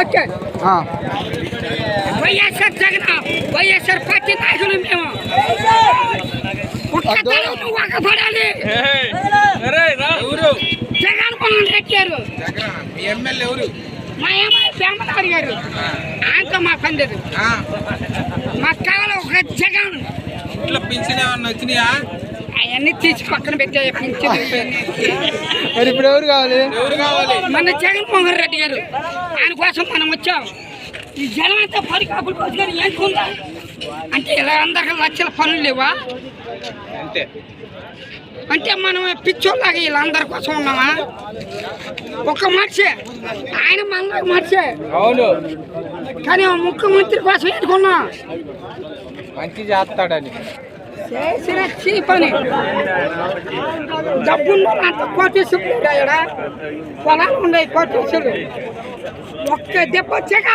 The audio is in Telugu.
Okay. YSR Jagan YSR party నాయకులు మేము. నువ్వు ఒక్కపడాలి జగన్మోహన్ రెడ్డి గారు మీ ఎమ్మెల్యే ఎవరు? మా ఏమై బ్రహ్మనారి గారు. ఆయనతో మా పని లేదు. మాకు కావాలి ఒక జగన్. ఇంట్లో పింఛన్ ఏమన్నా వచ్చినాయా? అవన్నీ తీసి పక్కన పెట్టే పింఛను ఇవన్నీ. మరి ఇప్పుడు ఎవరు కావాలి? మన జగన్మోహన్ రెడ్డి గారు. ఆయన కోసం మనం వచ్చాం. ఈ జనం అంతా పది కాపులు కోసుకొని ఏంటుకుందా అంటే ఇలా అందరికి లక్షల పనులు లేవా? అంతే. అంటే మనం పిచ్చోళ్ళగా వీళ్ళందరి కోసం ఉన్నామా? ఒక మనిషి. ఆయన మనలాగా మనిషి. అవును. కానీ ముఖ్యమంత్రి కోసం ఎన్నుకున్నాం మంచి చేస్తాడని. చేసిన చీ పని. డబ్బున్న అంత కోటేశ్వరుడు ఇక్కడ పొలాలు ఉన్నాయి కోటేశ్వరుడు. ఒక్క దెబ్బ వచ్చాక